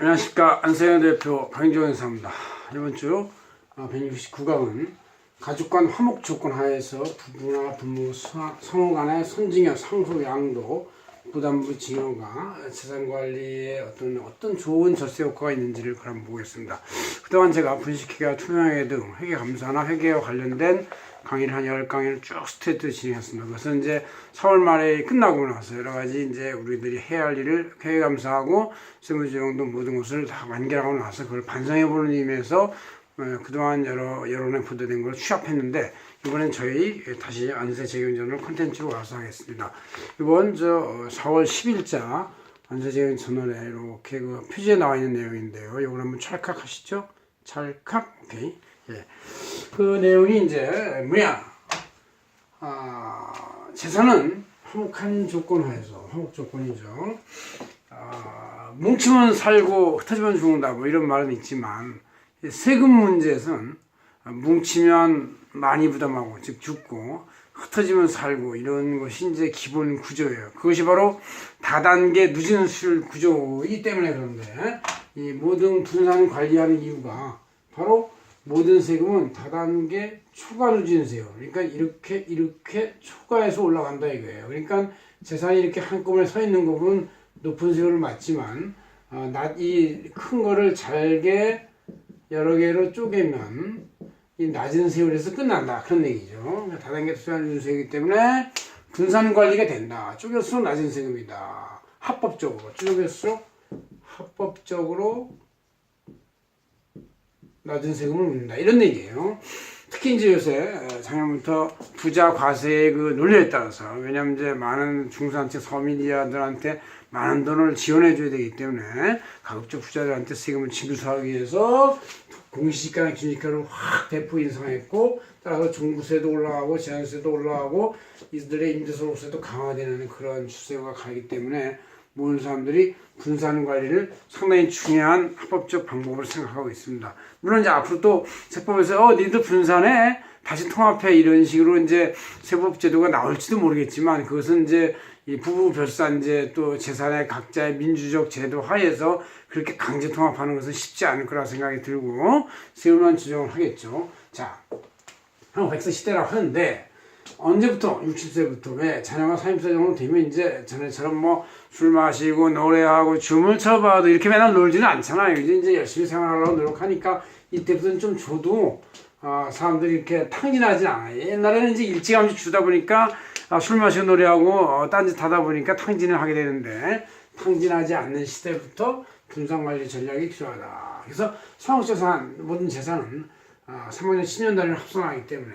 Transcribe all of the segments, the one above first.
안녕하십니까 안세현 대표 강인종 행사입니다. 이번 주 169강은 가족 간 화목 조건 하에서 부부나 부모, 사- 성우 간의 선징여, 상속, 양도, 부담부 징여가 재산 관리에 어떤 어떤 좋은 절세 효과가 있는지를 그럼 보겠습니다. 그동안 제가 분식회계와 투명회계 등 회계 감사나 회계와 관련된 강의를 한 10강의를 쭉 스트레이트 진행했습니다. 그것은 이제 4월 말에 끝나고 나서 여러 가지 이제 우리들이 해야 할 일을 회계 감사하고 세무조정 등 모든 것을 다 완결하고 나서 그걸 반성해 보는 의미에서 어, 그동안 여러 여론에 보도된 걸 취합했는데 이번엔 저희 다시 안세 재경전을 콘텐츠로 와서 하겠습니다. 이번 저 어, 4월 10일자 안세 재경전원에 이렇게 그 표지에 나와 있는 내용인데요. 이걸 한번 찰칵 하시죠? 찰칵 오케이. 예. 그 내용이 이제 뭐야? 아, 재산은 화목한 조건 하에서 화목 조건이죠. 아, 뭉치면 살고 흩어지면 죽는다 뭐 이런 말은 있지만 세금 문제에서는 뭉치면 많이 부담하고 즉 죽고 흩어지면 살고 이런 것이 이제 기본 구조예요. 그것이 바로 다단계 누진술 구조이기 때문에 그런데 이 모든 분산 관리하는 이유가 바로 모든 세금은 다단계 초과 누진세요. 그러니까 이렇게 이렇게 초과해서 올라간다 이거예요. 그러니까 재산이 이렇게 한꺼번에 서 있는 부분 높은 세율을 맞지만 어, 이큰 거를 잘게 여러 개로 쪼개면 이 낮은 세율에서 끝난다 그런 얘기죠. 그러니까 다단계 투자한 윤세이기 때문에 분산 관리가 된다. 쪼갤수록 낮은 세금이다. 합법적으로 쪼갤수록 합법적으로 낮은 세금을 묻는다 이런 얘기예요. 특히 이제 요새 작년부터 부자 과세의 그 논리에 따라서 왜냐하면 이제 많은 중산층 서민이들한테 많은 돈을 지원해 줘야 되기 때문에 가급적 부자들한테 세금을 징수하기 위해서 공시지가나 기준지가를 확 대폭 인상했고 따라서 종부세도 올라가고 제한세도 올라가고 이들의 임대소득세도 강화되는 그런 추세가 가기 때문에 모든 사람들이 분산 관리를 상당히 중요한 합법적 방법으로 생각하고 있습니다. 물론 이제 앞으로 또 세법에서 어 니들 분산해 다시 통합해 이런 식으로 이제 세법 제도가 나올지도 모르겠지만 그것은 이제 이 부부 별산제 또 재산의 각자의 민주적 제도 하에서 그렇게 강제 통합하는 것은 쉽지 않을 거라 생각이 들고 세월만 조정을 하겠죠. 자, 한 백세 시대라고 하는데 언제부터 60세부터 왜 자녀가 30세 정도 되면 이제 전에처럼 뭐 술 마시고 노래하고 춤을 춰봐도 이렇게 맨날 놀지는 않잖아요. 이제 이제 열심히 생활하려고 노력하니까 이때부터는 좀 줘도 아, 사람들이 이렇게 탕진하지 않아요. 옛날에는 이제 일찌감치 주다 보니까 아, 술 마시고 노래하고 어, 딴짓 하다 보니까 탕진을 하게 되는데 탕진하지 않는 시대부터 분산관리 전략이 필요하다. 그래서 상업재산 모든 재산은 아, 3학년 10년 단위를 합산하기 때문에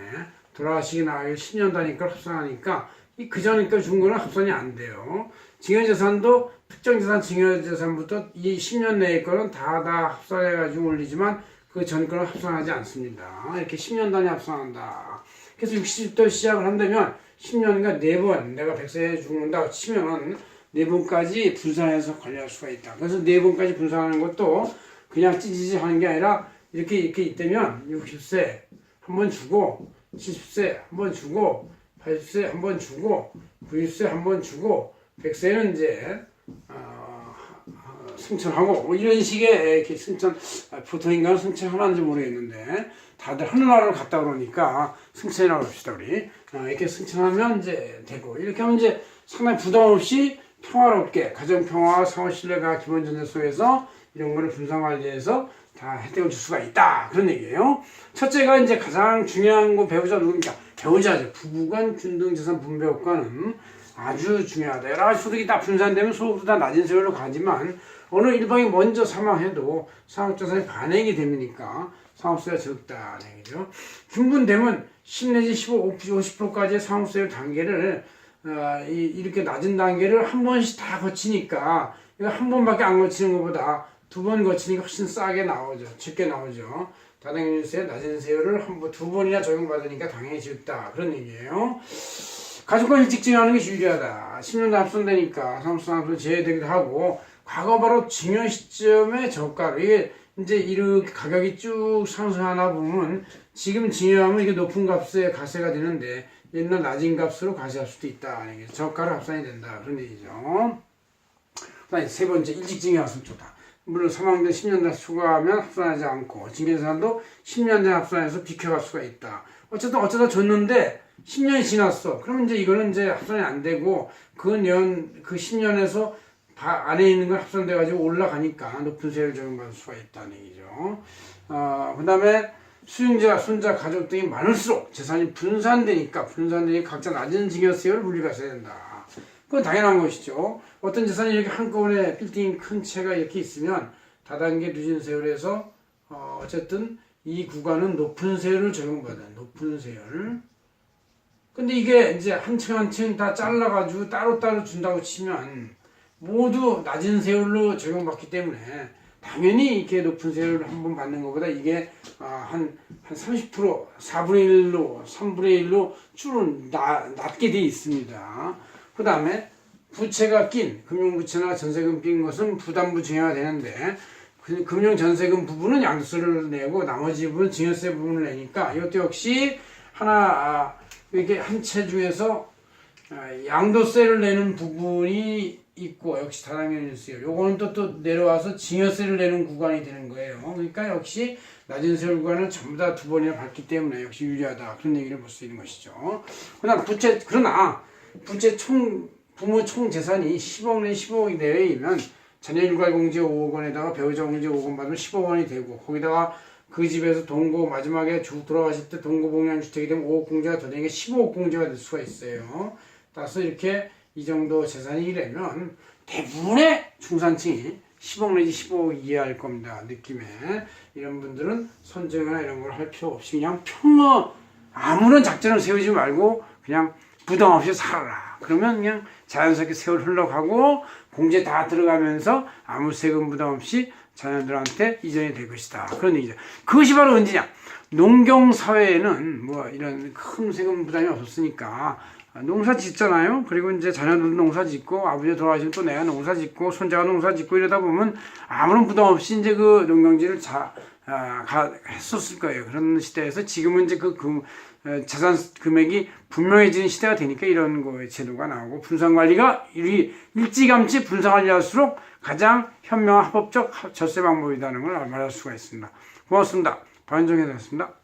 돌아가시기 나이 10년 단위가 합산하니까 이 그전니까 준 거는 합산이 안 돼요. 증여재산도 특정 재산 증여재산부터 이 10년 내의 거는 다 다 합산해가지고 올리지만 그 전 거는 합산하지 않습니다. 이렇게 10년 단위 합산한다. 그래서 60도 시작을 한다면 10년인가 4번 내가 100세에 죽는다 치면은 4번까지 분산해서 관리할 수가 있다. 그래서 4번까지 분산하는 것도 그냥 찌지지 하는 게 아니라 이렇게 이렇게 있다면 60세 한 번 주고 70세 한 번 주고 80세 한 번 주고 90세 한 번 주고 100세는 이제 어, 어, 승천하고 뭐 이런 식의 이렇게 승천 아, 보통 인간은 승천 하나인지 모르겠는데 다들 하늘나라를 갔다 그러니까 승천이라고 합시다 우리. 어, 이렇게 승천하면 이제 되고 이렇게 하면 이제 상당히 부담 없이 평화롭게 가정 평화와 사회 신뢰가 기본 전제 속에서 이런 거를 분산 관리해서 다 혜택을 줄 수가 있다 그런 얘기예요. 첫째가 이제 가장 중요한 거 배우자 누굽니까? 배우자죠. 부부간 균등재산 분배 효과는 아주 중요하다. 여러 가지 소득이 다 분산되면 소득도 다 낮은 세율로 가지만 어느 일방이 먼저 사망해도 상업자산이 반액이 됩니까? 상업세가 적다는 얘기죠. 분분되면 10 내지 15, 50%까지의 상업세율 단계를 어, 이, 이렇게 낮은 단계를 한 번씩 다 거치니까 한 번밖에 안 거치는 것보다 두 번 거치니까 훨씬 싸게 나오죠. 적게 나오죠. 다당연세 낮은 세율을 한 번, 두 번이나 적용받으니까 당연히 적다. 그런 얘기예요. 가족과 일찍 증여하는 게 유리하다. 10년 합산되니까 상속상 합산 제외되기도 하고 과거 바로 증여 시점의 저가로 이게 이제 이렇게 가격이 쭉 상승하나 보면 지금 증여하면 이게 높은 값에 가세가 되는데 옛날 낮은 값으로 가세할 수도 있다. 저가로 합산이 된다. 그런 얘기죠. 세 번째 일찍 증여할수록 좋다. 물론 사망된 10년 다 추가하면 합산하지 않고 징계재산도 10년 전 합산해서 비켜갈 수가 있다. 어쨌든 어쩌다 줬는데 10년이 지났어. 그러면 이제 이거는 이제 합산이 안 되고 그 년, 그 10년에서 안에 있는 건 합산돼 가지고 올라가니까 높은 세율 적용받을 수가 있다는 얘기죠. 어, 그 다음에 수용자, 손자, 가족 등이 많을수록 재산이 분산되니까 분산되니 각자 낮은 징여세율을 물리가셔야 된다. 그건 당연한 것이죠. 어떤 재산이 이렇게 한꺼번에 빌딩 큰 채가 이렇게 있으면 다단계 누진 세율에서 어, 어쨌든 이 구간은 높은 세율을 적용받아요. 높은 세율. 근데 이게 이제 한 층 한 층 다 잘라가지고 따로따로 준다고 치면 모두 낮은 세율로 적용받기 때문에 당연히 이렇게 높은 세율을 한 번 받는 것보다 이게 아, 한, 한 30%, 4분의 1로, 3분의 1로 줄은 나, 낮게 돼 있습니다. 그 다음에 부채가 낀, 금융부채나 전세금 낀 것은 부담부 증여가 되는데, 그 금융 전세금 부분은 양도세를 내고 나머지 부분은 증여세 부분을 내니까 이것도 역시 하나, 아, 이렇게 한 채 중에서 아, 양도세를 내는 부분이 있고 역시 다당면일세요. 요거는 또 또 내려와서 징여세를 내는 구간이 되는 거예요. 그러니까 역시 낮은 세율 구간은 전부 다 두 번이나 받기 때문에 역시 유리하다 그런 얘기를 볼 수 있는 것이죠. 그러나 부채 그러나 부채 총 부모 총 재산이 10억 내 15억 내외이면 자녀 일괄 공제 5억 원에다가 배우자 공제 5억 원 받으면 15억 원이 되고 거기다가 그 집에서 동거 마지막에 주 돌아가실 때 동거 복량 주택이 되면 5억 공제가 더 되니까 15억 공제가 될 수가 있어요. 따라서 이렇게 이 정도 재산이 이래면 대부분의 중산층이 10억 내지 15억 이하일 겁니다. 느낌에 이런 분들은 선정이나 이런 걸 할 필요 없이 그냥 평어 아무런 작전을 세우지 말고 그냥 부담 없이 살아라. 그러면 그냥 자연스럽게 세월 흘러가고 공제 다 들어가면서 아무 세금 부담 없이 자녀들한테 이전이 될 것이다. 그런 얘기죠. 그것이 바로 언제냐? 농경 사회에는 뭐 이런 큰 세금 부담이 없었으니까 농사 짓잖아요. 그리고 이제 자녀들도 농사 짓고 아버지 돌아가시면 또 내가 농사 짓고 손자가 농사 짓고 이러다 보면 아무런 부담 없이 이제 그 농경지를 자, 아, 가, 했었을 거예요. 그런 시대에서 지금은 이제 그, 그 어, 재산 금액이 분명해지는 시대가 되니까 이런 거의 제도가 나오고 분산 관리가 일- 일찌감치 분산 관리할수록 가장 현명한 합법적 절세 방법이라는 걸 말할 수가 있습니다. 고맙습니다. 드렸습니다.